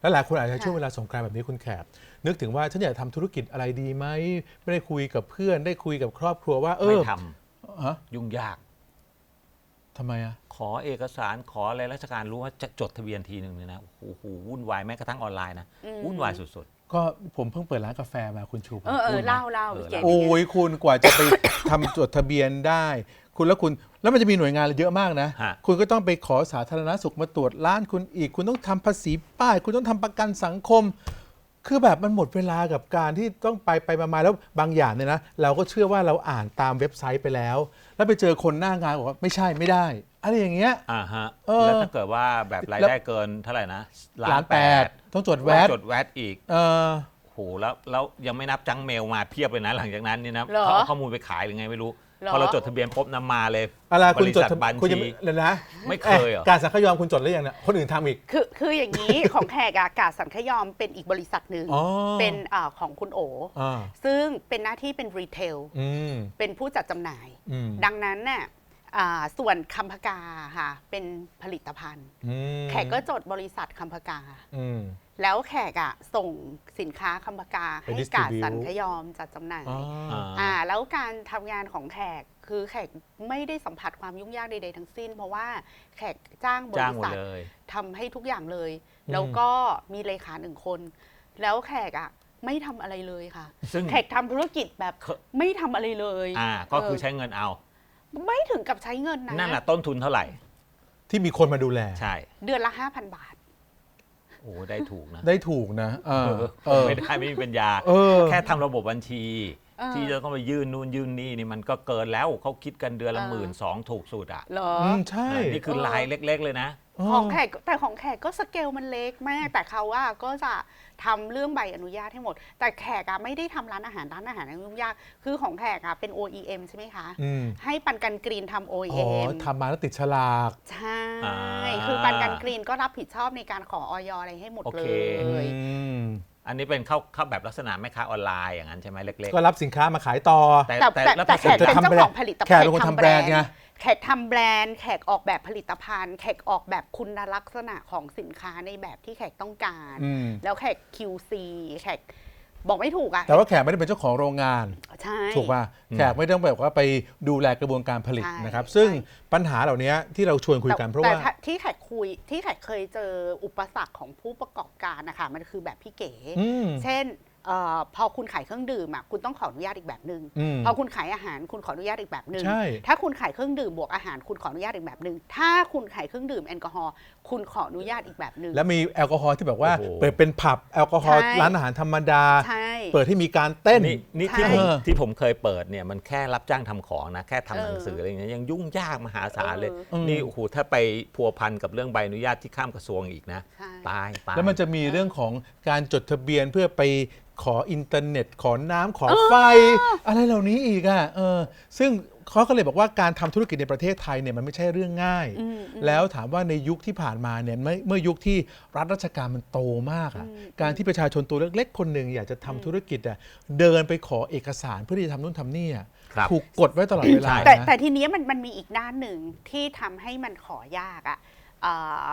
แล้วหลายคนอาจจะค่ะช่วงเวลาสงกรานต์แบบนี้คุณแขกนึกถึงว่าฉันอยากทำธุรกิจอะไรดีไหมไม่ได้คุยกับเพื่อน ได้คุยกับครอบครัวว่า เอไม่อทฮะำยุ่งยาก ทำไมอะขอเอกสารขออะไรราชการรู้ว่าจะจดทะเบียนทีหนึ่งเนี่ยนะโอ้โหวุ่นวายแม้กระทั่งออนไลน์นะอืม วุ่นวายสุด ก็ผมเพิ่งเปิดร้านกาแฟมาคุณชูเออเอพูอดนะเล่าเล่าเออเก๋ โอ้ยคุณกว่าจะไป ทำจดทะเบียนได้ คุณแล้วคุณแล้วมันจะมีหน่วยงานเยอะมากนะ ฮะ คุณก็ต้องไปขอสาธารณสุขมาตรวจร้านคุณอีก คุณต้องทำภาษีป้าย คุณต้องทำประกันสังคม คือแบบมันหมดเวลากับการที่ต้องไปไปมาๆแล้วบางอย่างเนี่ยนะ เราก็เชื่อว่าเราอ่านตามเว็บไซต์ไปแล้ว แล้วไปเจอคนหน้างานบอกว่าไม่ใช่ไม่ได้ อะไรอย่างเงี้ยๆอ่าฮะเออแล้วถ้าเกิดว่าแบบรายแล้วได้เกินเท่าไหร่นะล้านแปดต้องจดแวดจดแวดอีก เออโอ้โหแล้วแล้วยังไม่นับจังเมลมาเพียบเลยนะหลังจากนั้นนี่นะเหรอ เขาเอาข้อมูลไปขายหรือไงไม่รู้เหรอพอเราจดทะเบียนปุ๊บนำมาเลยอะไรคุณจดบริษัททะบัญคุณยังชีไม่เลยนะไม่เคยเหรอการสังขยอมคุณจดหรือยังเนี่ยคนอื่นทำอีก คือคืออย่างนี้ ของแขกอะกาสังขยอมเป็นอีกบริษัทหนึ่งอ๋อ เป็นอ่าของคุณโอ อ่าซึ่งเป็นหน้าที่เป็นรีเทล อืมเป็นผู้จัดจำหน่าย อืม ดังนั้นน่ะ อ่าส่วนคำพกาค่ะเป็นผลิตภัณฑ์ อืมแขกก็จดบริษัทคำพกา อืม แล้วแขกอะส่งสินค้าคำพกาไปให้ distribute กาสันขยอมจัดจำหน่ายอ๋ออ่า อ่าแล้วการทำงานของแขกคือแขกไม่ได้สัมผัสความยุ่งยากใดๆทั้งสิ้น เพราะว่าแขกจ้างบจ้างริหมดษัทเลย ทำให้ทุกอย่างเลย อืม แล้วก็มีเลขาหนึ่งคน แล้วแขกอะไม่ทำอะไรเลยค่ะ ซึ่ง แขกทำธุรกิจแบบเค ไม่ทำอะไรเลยอ่าก็คือใช้เงินเอา ไม่ถึงกับใช้เงินนะ นั่นแหละต้นทุนเท่าไหร่ ที่มีคนมาดูแล ใช่ เดือนละ 5,000 บาท โอ้ได้ถูกนะได้ถูกนะเออเออเออ ไม่ได้ไม่มีปัญญา เออ แค่ทำระบบบัญชี เออ ที่จะต้องไปยื่นนู่นยื่นนี่นี่มันก็เกินแล้วเขาคิดกันเดือนละเออหมื่นสองถูกสุดอะเหรอ อืมใช่ นี่คือเออลายเล็ก ๆ เลยนะ ของแขกแต่ของแขกก็สเกลมันเล็กมาก แต่เขาว่าก็จะทำเรื่องใบอนุญาตให้หมด แต่แขกอะไม่ได้ทำร้านอาหารร้านอาหารยุ่งยาก คือของแขกอะเป็น OEM ใช่ไหมคะอืมให้ปันกันกรีนทำอ๋อ OEM ทำมาแล้วติดฉลาก ใช่อ่าคือปันกันกรีนก็รับผิดชอบในการขอออยอะไรให้หมดโอเลเคย อืมอันนี้เป็นเข้าเข้าแบบลักษณะแม่ค้าออนไลน์อย่างนั้นใช่ไหมเล็กก็รับสินค้ามาขายต่อ ๆ แต่แต่แต่แต่แล้วแต่ผแขสมกเป็นทำเจ้าแบรนด์ของผลิตภัณฑ์แขกเป็นคนทำแบรนด์ไง แขกทำแบรนด์ แขกออกแบบผลิตภัณฑ์ แขกออกแบบคุณลักษณะของสินค้าในแบบที่แขกต้องการ อืม แล้วแขก QC แขก บอกไม่ถูกอะแต่ว่าแขกไม่ได้เป็นเจ้าของโรงงาน ใช่ ถูกป่ะอืมแขกไม่ต้องแบบว่าไปดูแลกระบวนการผลิตใช่นะครับ ซึ่งใช่ ปัญหาเหล่านี้ที่เราชวนคุยกันแต่เพราะแต่ว่าถ้ที่แขกคุยที่แขกเคยเจออุปสรรคของผู้ประกอบการนะคะมันคือแบบพี่เก๋ อืม เช่น เออพอคุณขายเครื่องดื่มอะคุณต้องขออนุญาตอีกแบบหนึอืม่งพอคุณขายอาหารคุณขออนุญาตอีกแบบหนึใช่่งถ้าคุณขายเครื่องดื่มบวกอาหารคุณขออนุญาตอีกแบบหนึ่งถ้าคุณขายเครื่องดื่มแอลกอฮอล์คุณขออนุญาตอีกแบบหนึ่ง แล้วมีแอลกอฮอล์ที่แบบว่าโอ้โห เปิดเป็นผับแอลกอฮอล์ใช่ ร้านอาหารธรรมดา ใช่ เปิดให้มีการเต้น นี่นี่ที่ใช่ผมที่ผมเคยเปิดเนี่ยมันแค่รับจ้างทำของนะ แค่ทำเออหนังสืออะไรอย่างเงี้ยยังยุ่งยากมหาศาลเลย เออ นี่โอ้โหถ้าไปพัวพันกับเรื่องใบอนุญาตที่ข้ามกระทรวงอีกนะ ใช่ ตายตาย แล้วมันจะมีเรื่องของการจดทะเบียนเพื่อไปขออินเทอร์เน็ต ขอน้ำขอไฟ อะไรเหล่านี้อีกอะเออซึ่งเขาก็เลยบอกว่าการทำธุรกิจในประเทศไทยเนี่ยมันไม่ใช่เรื่องง่าย อืมอืม แล้วถามว่าในยุคที่ผ่านมาเนี่ยเมื่อเมื่อยุคที่รัฐราชการมันโตมากอะอืมการที่ประชาชนตัวเล็กๆ คนหนึ่งอยากจะทำธุรกิจอะเดินไปขอเอกสารเพื่อที่จะทำนู่นทำนี่อะครับ ถูกกดไว้ตลอดเวลาใช่แต่นะ แต่ทีเนี้ยมันมันมีอีกด้านหนึ่งที่ทำให้มันขอยากอะ่ะเอ่อ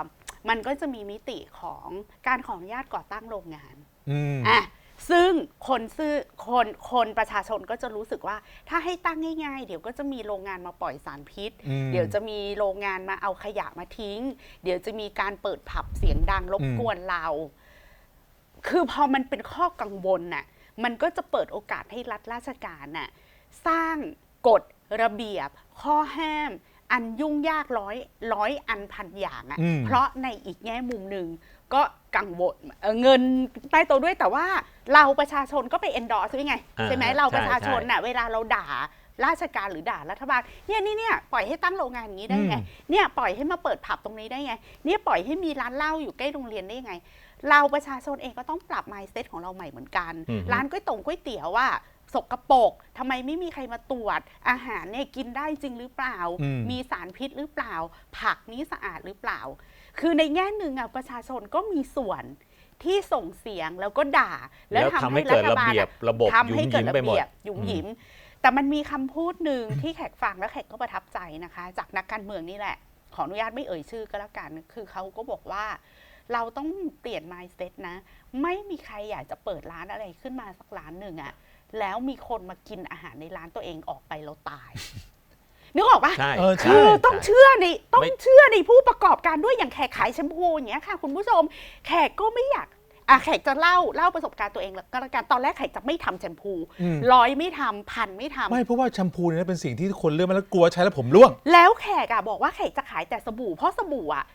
มันก็จะมีมิติของการขออนุญาตก่อตั้งโรงงานอืม อะ ซึ่งคนซื้อคนคนประชาชนก็จะรู้สึกว่าถ้าให้ตั้งง่าย ๆ เดี๋ยวก็จะมีโรงงานมาปล่อยสารพิษ อืม เดี๋ยวจะมีโรงงานมาเอาขยะมาทิ้ง เดี๋ยวจะมีการเปิดผับเสียงดังรบกวนเรา คือพอมันเป็นข้อกังวลน่ะ มันก็จะเปิดโอกาสให้รัฐราชการน่ะ สร้างกฎระเบียบ ข้อห้าม อันยุ่งยากร้อยร้อยอันพันอย่างอืมอะ่ะเพราะในอีกแง่มุมหนึ่งก็กังวลเอ่อเงินใต้โต๊ะด้วยแต่ว่าเราประชาชนก็ไป endorse ด้วยไง อ่าใช่ไหมใช่เราประชาชนใช่น่ะเวลาเราด่าราชการหรือด่ารัฐบาลเนี่ยนี่เนี่ยปล่อยให้ตั้งโรงงานอย่างนี้ได้ไง อืม เนี่ยปล่อยให้มาเปิดผับตรงนี้ได้ไง เนี่ยปล่อยให้มีร้านเหล้าอยู่ใกล้โรงเรียนได้ยังไง เราประชาชนเองก็ต้องปรับ mindset ของเราใหม่เหมือนกัน อือฮึร้านก๋วยตงก๋วยเตี๋ยวว่า สกปรกทำไมไม่มีใครมาตรวจ อาหารเนี่ยกินได้จริงหรือเปล่า อืม มีสารพิษหรือเปล่า ผักนี้สะอาดหรือเปล่า คือในแง่หนึ่งอะประชาชนก็มีส่วนที่ส่งเสียงแล้วก็ด่าแล้วทำให้เกิดระเบียบระบบทำให้เกิดยุ่งยิ้มระไปหมด เบียบหยุ่มหยิม แต่มันมีคำพูดหนึ่งที่แขกฟังแล้วแขกก็ประทับใจนะคะ จากนักการเมืองนี่แหละ ขออนุญาตไม่เอ่ยชื่อก็แล้วกัน คือเขาก็บอกว่า เราต้องเปลี่ยน mindset นะ ไม่มีใครอยากจะเปิดร้านอะไรขึ้นมาสักร้านหนึ่งอะ แล้วมีคนมากินอาหารในร้านตัวเองออกไปแล้วตาย นึกออกปะ ใช่เออใช่คือต้องเชื่อในต้องไม่ เชื่อในผู้ประกอบการด้วยอย่างแขกขายแชมพูอย่างเงี้ยค่ะ คุณผู้ชมแขกก็ไม่อยากอะแขกจะเล่าเล่าประสบการณ์ตัวเองแล้วก็แล้วกันตอนแรกแขกจะไม่ทำแชมพูอืม ร้อยไม่ทำพันไม่ทำไม่เพราะว่าแชมพูเนี่ยเป็นสิ่งที่คนเลือกมาแล้วกลัวใช้แล้วผมร่วง แล้วแขกอะบอกว่าแขกจะขายแต่สบู่เพราะสบู่อะ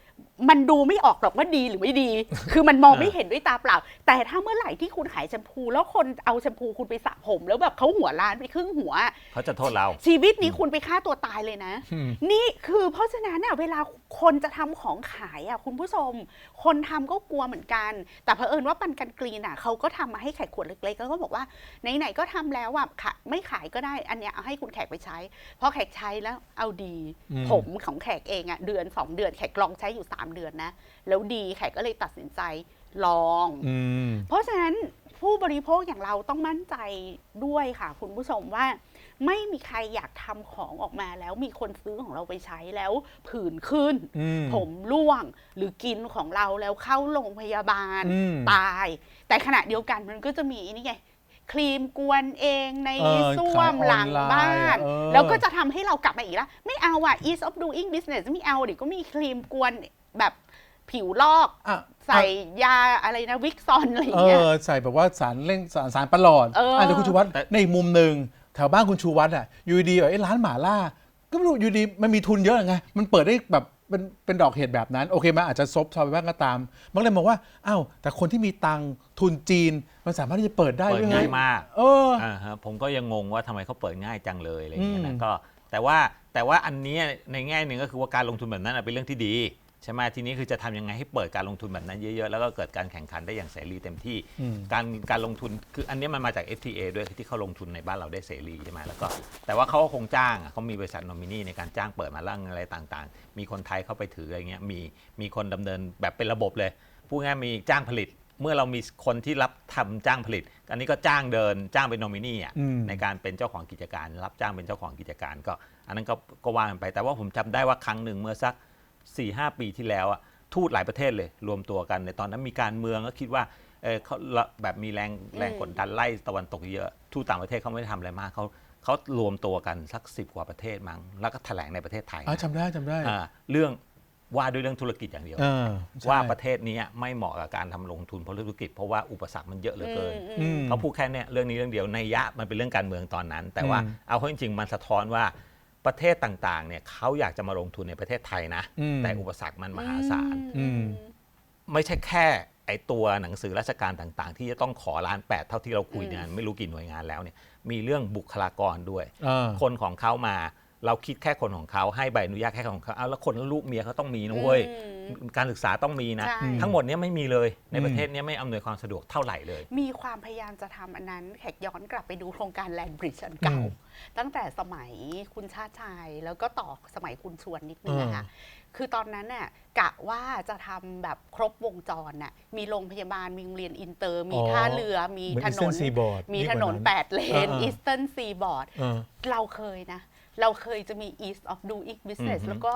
มันดูไม่ออกหรอกว่าดีหรือไม่ดี คือมันมองไม่เห็นด้วยตาเปล่า แต่ถ้าเมื่อไหร่ที่คุณขายแชมพู แล้วคนเอาแชมพูคุณไปสระผม แล้วแบบเขาหัวล้านไปครึ่งหัว เขาจะโทษเรา ชีวิตนี้คุณไปฆ่าตัวตายเลยนะอืมนี่คือเพราะฉะนั้นน่ะเวลาคนจะทำของขายอะคุณผู้ชม คนทำก็กลัวเหมือนกัน แต่เผอิญว่าปันกันกรีนอะเขาก็ทำมาให้แขกขวดเล็กๆแล้วก็บอกว่าไหนๆก็ทำแล้วอะค่ะไม่ขายก็ได้ อันเนี้ยเอาให้คุณแขกไปใช้ เพราะแขกใช้แล้วเอาดีอืมผมของแขกเองอะเดือน 2 เดือนแขกลองใช้อยู่3เดือนนะ แล้วดีแขกก็เลยตัดสินใจลอง อืม เพราะฉะนั้นผู้บริโภคอย่างเราต้องมั่นใจด้วยค่ะ คุณผู้ชมว่า ไม่มีใครอยากทำของออกมาแล้วมีคนซื้อของเราไปใช้แล้วผื่นขึ้น อืม ผมร่วงหรือกินของเราแล้วเข้าโรงพยาบาล อืมตาย แต่ขณะเดียวกันมันก็จะมีนี่ไง ครีมกวนเองในเออส้วมขายออนไลน์หลังบ้านเออ แล้วก็จะทำให้เรากลับมาอีกแล้ว ไม่เอาอะ ease of doing business ไม่เอาดิก็มีครีมกวน แบบผิวลอก อะใส่ยาอะไรนะวิกซอนอะไรอเอย่างเงี้ย อใส่แบบว่าสารเร่งสารสารประหลอดเอออะเดี๋ยวคุณชูวัตรแต่ในอีกมุมหนึ่งแถวบ้านคุณชูวัตรอะอยู่ดีๆแบบไอ้ร้านหมาล่า ก็ไม่รู้อยู่ดีมันมีทุนเยอะไงมันเปิดได้แบบเป็นเป็นดอกเห็ดแบบนั้น โอเคมันอาจจะซบซอยไปบ้างก็ตามบางเลยมองว่าอ้าวแต่คนที่มีตังค์ทุนจีนมันสามารถที่จะเปิดได้เปิดด้วยง่ายไงมากเออ อ่าฮะผมก็ยังงงว่าทำไมเขาเปิดง่ายจังเลยอะไรอย่างเงี้ยอืนะม ก็แต่ว่าแต่ว่าอันเนี้ยในแง่หนึ่งก็คือว่าการลงทุนแบบนั้นนะเป็นเรื่องที่ดี ใช่ไหมทีนี้คือจะทำยังไงให้เปิดการลงทุนแบบนั้นเยอะๆ แล้วก็เกิดการแข่งขันได้อย่างเสรีเต็มที่อืมการการลงทุนคืออันเนี้ยมันมาจาก FTA ด้วยที่เขาลงทุนในบ้านเราได้เสรีใช่ไหมแล้วก็แต่ว่าเขาก็คงจ้างอะเขามีบริษัทนอมินีในการจ้างเปิดมาล่างอะไรต่างๆ มีคนไทยเข้าไปถืออะไรเงี้ยมีมีคนดำเนินแบบเป็นระบบเลยพูดง่ายๆมีจ้างผลิต เมื่อเรามีคนที่รับทำจ้างผลิต อันนี้ก็จ้างเดินจ้างเป็นนอมินีอะอืม ในการเป็นเจ้าของกิจการ รับจ้างเป็นเจ้าของกิจการก็ อันนั้นก็ก็ว่ากันไปแต่ว่าผมจำได้ว่าครั้งหนึ่งเมื่อสัก 4ี่หปีที่แล้วอะทูตหลายประเทศเลยรวมตัวกันในตอนนั้นมีการเมืองก็คิดว่าเออเขาละแบบมีแรงแรงกดดันไล่ตะวันตกเยอะ ทูตต่างประเทศเขาไม่ได้ทำอะไรมากเขาเขารวมตัวกันสักสิบกว่าประเทศมั้งแล้วก็แถลงในประเทศไทยอะจำได้จำได้อ่าเรื่องว่าด้วยเรื่องธุรกิจอย่างเดียว เออใช่ว่าประเทศนี้ไม่เหมาะกับการทำลงทุนเพราะธุรกิจ เพราะว่าอุปสรรคมันเยอะเหลือเกินอืม เขาพูดแค่เนี้ยเรื่องนี้เรื่องเดียวในยยะมันเป็นเรื่องการเมืองตอนนั้น แต่ว่าอืม เอาเข้าจริงๆมันสะท้อนว่า ประเทศต่างๆเนี่ยเขาอยากจะมาลงทุนในประเทศไทยนะ อืม แต่อุปสรรคมันมหาศาล อืม ไม่ใช่แค่ไอตัวหนังสือราชการต่างๆ ที่จะต้องขอล้านแปดเท่าที่เราคุยเนี่ยไม่รู้กี่หน่วยงานแล้วเนี่ยมีเรื่องบุคลากรด้วยอ่าคนของเขามา เราคิดแค่คนของเขาให้ใบอนุญาตแค่ของเขาเอาแล้วคนลูกเมียเขาต้องมีนะเว้ยอืมการศึกษาต้องมีนะ ใช่ ทั้งหมดเนี้ไม่มีเลยในอืมประเทศเนี้ไม่อำนวยความสะดวกเท่าไหร่เลย มีความพยายามจะทำอันนั้น แขกย้อนกลับไปดูโครงการแลนบริดจ์อันเก่า อืมตั้งแต่สมัยคุณชาติชายแล้วก็ต่อสมัยคุณชวนนิดนึงนะคะ คือตอนนั้นน่ะกะว่าจะทำแบบครบวงจรน่ะมีโรงพยาบาล มีโรงเรียนอินเตอร์ มีอ๋อ ท่าเรือ มีเหมือนถนน Eastern Seaboard มียิ่งกถว่านนนั้น8 เลนอ่าๆอีสเทิร์นซีบอร์ดเออเราเคยนะ เราเคยจะมี East of Doing Business อือฮึ แล้วก็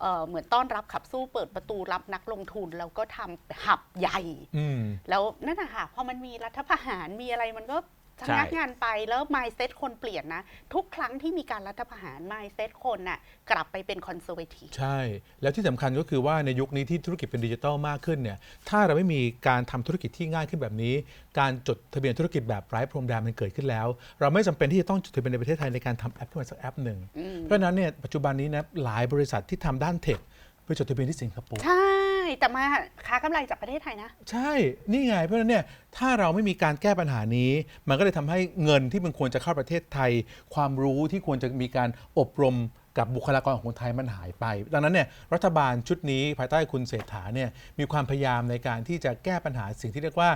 เอ่อเหมือนต้อนรับขับสู้เปิดประตูรับนักลงทุน แล้วก็ทำหับใหญ่ อืม แล้วนั่นนะคะพอมันมีรัฐประหารมีอะไรมันก็ ชะงักใช่งานไปแล้ว mindset คนเปลี่ยนนะ ทุกครั้งที่มีการรัฐประหาร mindset คนน่ะกลับไปเป็น conservative ใช่ แล้วที่สำคัญก็คือว่าในยุคนี้ที่ธุรกิจเป็นดิจิทัลมากขึ้นเนี่ยถ้าเราไม่มีการทำธุรกิจที่ง่ายขึ้นแบบนี้ การจดทะเบียนธุรกิจแบบไร้พรมแดนมันเกิดขึ้นแล้ว เราไม่จำเป็นที่จะต้องจดทะเบียนในประเทศไทยในการทำแอปขึ้นมาสักแอปหนึ่งเพราะฉะนั้นเนี่ยปัจจุบันนี้นะหลายบริษัทที่ทำด้านเทคไปจดทะเบียนที่สิงคโปร์ใช่ แต่มาค้ากำไรจากประเทศไทยนะ ใช่ นี่ไง เพราะฉะนั้นเนี่ยถ้าเราไม่มีการแก้ปัญหานี้ มันก็เลยทำให้เงินที่มันควรจะเข้าประเทศไทย ความรู้ที่ควรจะมีการอบรมกับบุคลากรของคนไทยมันหายไป ดังนั้นเนี่ยรัฐบาลชุดนี้ภายใต้คุณเศรษฐาเนี่ยมีความพยายามในการที่จะแก้ปัญหาสิ่งที่เรียกว่า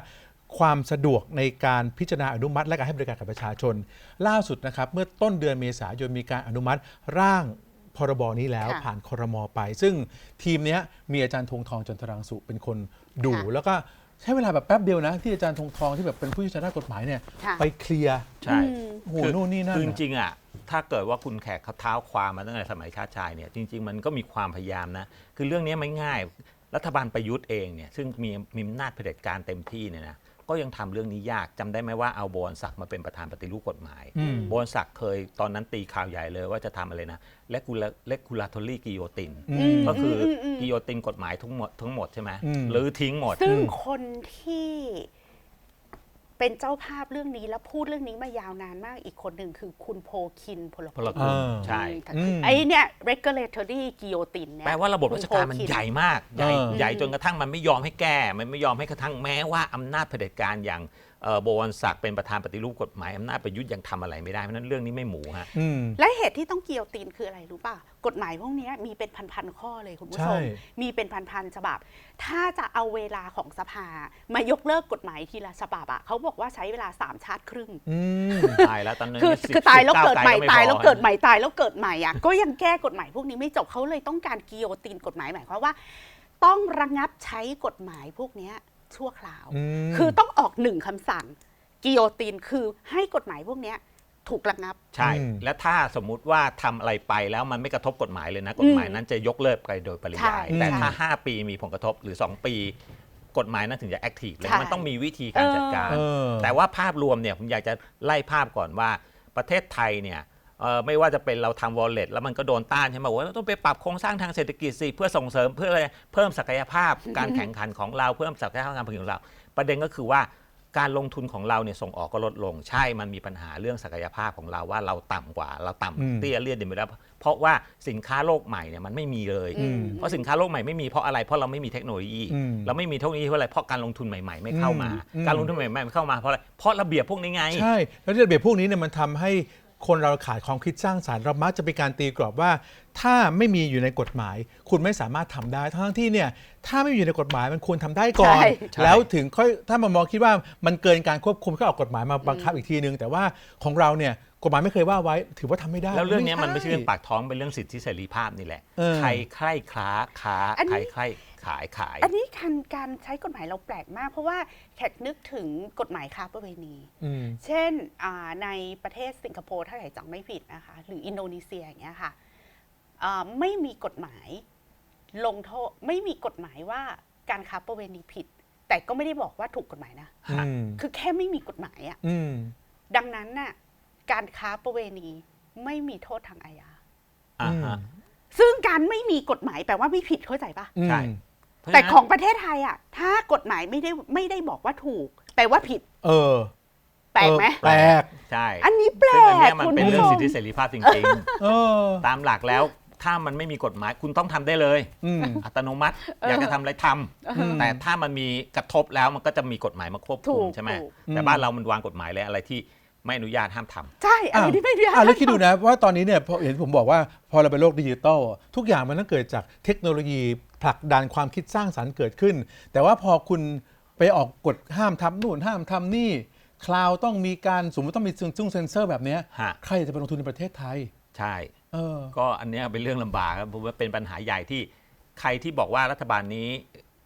ความสะดวกในการพิจารณาอนุมัติ และการให้บริการกับประชาชน ล่าสุดนะครับเมื่อต้นเดือนเมษายนมีการอนุมัติร่าง พรบนี้แล้วค่ะผ่านครมไป ซึ่งทีมเนี้ยมีอาจารย์ธงทองจันทรังสุเป็นคนดูค่ะแล้วก็ใช้เวลาแบบแป๊บเดียวนะ ที่อาจารย์ธงทองที่แบบเป็นผู้เชี่ยวชาญด้านกฎหมายเนี่ยค่ะไปเคลียร์ใช่อืมโอ้โหคือนู่นนี่นั่นคือจน่ะริงๆอะถ้าเกิดว่าคุณแขกเขาเท้าความมาตั้งแต่สมัยชาติชายเนี่ยจริง ๆ มันก็มีความพยายามนะ คือเรื่องนี้ไม่ง่าย รัฐบาลประยุทธ์เองเนี่ยซึ่งมีมีอำนาจเผด็จการเต็มที่เนี่ยนะ ก็ยังทำเรื่องนี้ยากจำได้ไหมว่าเอาโบวรศักดิ์มาเป็นประธานปฏิรูปกฎหมายอืมโบวรศักดิ์เคยตอนนั้นตีข่าวใหญ่เลยว่าจะทำอะไรนะเลกูลเลกูลาทอรี่กิโยตินอืมก็คืออมอืมกิโยตินกฎหมายทั้งหมดทั้งหมดใช่ไหมอืมหรือทิ้งหมด ซึ่งอืมคนที่ เป็นเจ้าภาพเรื่องนี้แล้วพูดเรื่องนี้มายาวนานมากอีกคนหนึ่งคือคุณโพคินพลพลกุกุลอ่าใช่อืมไอ้เนี่ย regulatory guillotine เนี่ยแปลว่าระบบราชการมันคุณโพคิใหญ่มาก ใหญ่เออใหญ่จนกระทั่งมันไม่ยอมให้แก้ มันไม่ยอมให้กระทั่งแม้ว่าอำนาจเผด็จการอย่างเอ่อ โบวรศักดิ์เป็นประธานปฏิรูปกฎหมายอำนาจประยุทธ์ยังทำอะไรไม่ได้ เพราะฉะนั้นเรื่องนี้ไม่หมูฮะ อืม และเหตุที่ต้องเกียวตีนคืออะไรรู้ป่ะ กฎหมายพวกเนี้ยมีเป็นพันๆข้อเลยคุณผู้ชใช่มมีเป็นพันๆฉบับ ถ้าจะเอาเวลาของสภา มายกเลิกกฎหมายทีละฉบับอะเขาบอกว่าใช้เวลาสามชาติครึ่ง อืม ตายแล้วตอนนั้นคือสิบคือตายแล้วสิบเกิดใหม่ไตายแล้วพอเกิดใหม่ตายแล้วเกิดใหม่อะก็ยังแก้กฎหมายพวกนี้ไม่จบเขาเลยต้องการกิโยตินกฎหมายหมายความว่า ต้องระงับใช้กฎหมายพวกเนี้ย ชั่วคราวอืมคือต้องออกหนึ่งคำสั่ง กิโยตินคือให้กฎหมายพวกเนี้ยถูกระงับ ใช่ อืม และถ้าสมมุติว่าทำอะไรไปแล้วมันไม่กระทบกฎหมายเลยนะ กฎหมายนั้นจะยกเลิกไปโดยปริยาย ใช่แต่ใช่ถ้า 5 ปีมีผลกระทบหรือ 2 ปี กฎหมายนั้นถึงจะแอคทีฟเลยใช่ มันต้องมีวิธีการจัดการ เออ แต่ว่าภาพรวมเนี่ยผมอยากจะไล่ภาพก่อนว่าประเทศไทยเนี่ย เอ่อไม่ว่าจะเป็นเราทำ wallet แล้วมันก็โดนต้านใช่ไหมว่าเราต้องไปปรับโครงสร้างทางเศรษฐกิจสิเพื่อส่งเสริมเพื่ออะไรเพิ่มศักยภาพ การแข่งขันของเราเพิ่มศักยภาพการผลิตของเรา ประเด็นก็คือว่าการลงทุนของเราเนี่ยส่งออกก็ลดลง ใช่มันมีปัญหาเรื่องศักยภาพของเราว่าเราต่ำกว่าเราอืมต่ำเตี้ยเลียดเดินไปแล้วเพราะว่าสินค้าโลกใหม่เนี่ยมันไม่มีเลย อืม เพราะสินค้าโลกใหม่ไม่มีเพราะอะไรเพราะเราไม่มีเทคโนโลยี อืมเราไม่มีเทคโนโลยีเพราะอะไรเพราะการลงทุนใหม่ๆ ไม่เข้ามา อืมการลงทุนใหม่ๆไม่เข้ามาเพราะอะไรเพราะระเบียบพวกนี้ไง ใช่ แล้วระเบียบพวกนี้เนี่ยมันทำให้ คนเราขาดความคิดสร้างสารรค์เรามักจะเป็นการตีกรอบว่า ถ้าไม่มีอยู่ในกฎหมาย คุณไม่สามารถทำได้ทั้งที่เนี่ยถ้าไม่มีอยู่ในกฎหมายมันควรทำได้ก่อนใช่ใช่ แล้วถึงค่อยถ้ามามองคิดว่ามันเกินการควบคุมก็เอากฎหมายมาบังคับอีกทีนึง แต่ว่าของเราเนี่ย กฎหมายไม่เคยว่าไว้ ถือว่าทำไม่ได้แล้วเรื่องเนี้ยมันไม่ใช่ใช่เรื่องปากท้องเป็นเรื่องสิทธิเสรีภาพนี่แหละ เออ ใครใคร่ค้าค้าอันนี้ ใครใคร่ขายขาย อันนี้การการใช้กฎหมายเราแปลกมาก เพราะว่าแขกนึกถึงกฎหมายค้าประเวณี อืม เช่นอ่าในประเทศสิงคโปร์ถ้าใครจำไม่ผิดนะคะ หรืออินโดนีเซียอย่างเงี้ยค่ะอ่าไม่มีกฎหมายลงโทษไม่มีกฎหมายว่าการค้าประเวณีผิด แต่ก็ไม่ได้บอกว่าถูกกฎหมายนะฮะอืมคือแค่ไม่มีกฎหมายอะ อืม ดังนั้นน่ะ การค้าประเวณีไม่มีโทษทางอาญา อ่าฮะ ซึ่งการไม่มีกฎหมายแปลว่าไม่ผิดเข้าใจปะใช่เพราะแต่ฉะนั้นของประเทศไทยอะ ถ้ากฎหมายไม่ได้ไม่ได้บอกว่าถูก แปลว่าผิด เออแปลกไหมเออแปลก ใช่อันนี้แปลซึ่งอันเนี้กยมันคุณเป็นผู้เรื่ชองมสิทธิเสรีภาพจริงเออ ๆ ตามหลักแล้วถ้ามันไม่มีกฎหมายคุณต้องทำได้เลย อืม อัตโนมัติ อยากจะทำอะไรทำแต่ถ้ามันมีกระทบแล้วมันก็จะมีกฎหมายมาควบคุมถูกใช่ไหมถูก แต่บ้านเรามันวางกฎหมายเลยอะไรที่ ไม่อนุญาตห้ามทำ ใช่อะไรที่ไม่ได้อะแล้วคิดดูนะว่าตอนนี้เนี่ยพอเห็นผมบอกว่าพอเราเป็นโลกดิจิตอลทุกอย่างมันต้องเกิดจากเทคโนโลยีผลักดันความคิดสร้างสรรค์เกิดขึ้น แต่ว่าพอคุณไปออกกฎห้ามทำนู่นห้ามทำนี่คลาวต้องมีการสมมติต้องมีซึ่งเซนเซอร์แบบเนี้ยฮะ ใครจะไปลงทุนในประเทศไทย ใช่ เออ ก็อันเนี้ยเป็นเรื่องลำบากครับผมว่าเป็นปัญหาใหญ่ที่ใครที่บอกว่ารัฐบาลนี้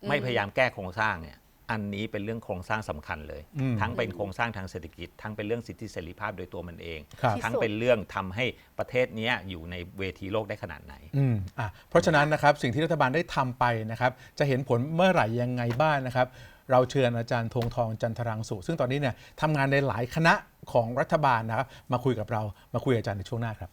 ไม่พยายามแก้โครงสร้างเนี่ย อันนี้เป็นเรื่องโครงสร้างสำคัญเลยอืมทั้งเป็นโครงสร้างทางเศรษฐกิจ ทั้งเป็นเรื่องสิทธิเสรีภาพโดยตัวมันเองครับทั้งเป็นเรื่องทำให้ประเทศเนี้ยอยู่ในเวทีโลกได้ขนาดไหนอืมอะเพราะฉะนั้นนะครับสิ่งที่รัฐบาลได้ทำไปนะครับจะเห็นผลเมื่อไหร่ยังไงบ้างนะครับ เราเชิญอาจารย์ธงทองจันทรังสุ ซึ่งตอนนี้เนี่ยทำงานในหลายคณะของรัฐบาลนะครับมาคุยกับเรามาคุยกับอาจารย์ในช่วงหน้าครับ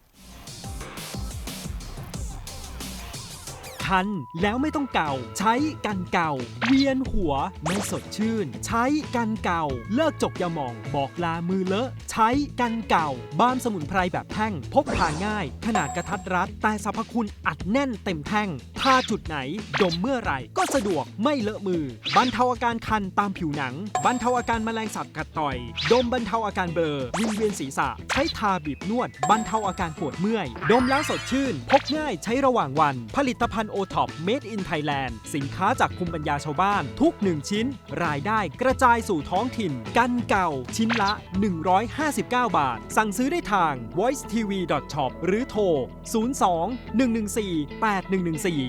คัน แล้วไม่ต้องเก่า ใช้กันเก่า เวียนหัว ไม่สดชื่น ใช้กันเก่า เลิกจกยาหมอง บอกลามือเลอะ ใช้กันเก่า บ้ามสมุนไพรแบบแท่ง พกพาง่าย ขนาดกระทัดรัด แต่สรรพคุณอัดแน่นเต็มแท่งทาจุดไหน ดมเมื่อไหร่ ก็สะดวกไม่เลอะมือบรรเทาอาการคันตามผิวหนังบรรเทาอาการแมลงสัตว์กัดต่อย ดมบรรเทาอาการเบลอวิงเวียนศีรษะ ใช้ทาบีบนวดบรรเทาอาการปวดเมื่อย ดมแล้วสดชื่น พกง่ายใช้ระหว่างวัน ผลิตภัณฑ์โอท็อปเมดอินไทยแลนด์สินค้าจากภูมิปัญญาชาวบ้าน ทุก1ชิ้น รายได้กระจายสู่ท้องถิ่น กันเก่า ชิ้นละ 159 บาท สั่งซื้อได้ทาง voice tv shop หรือโทร 02 114 8114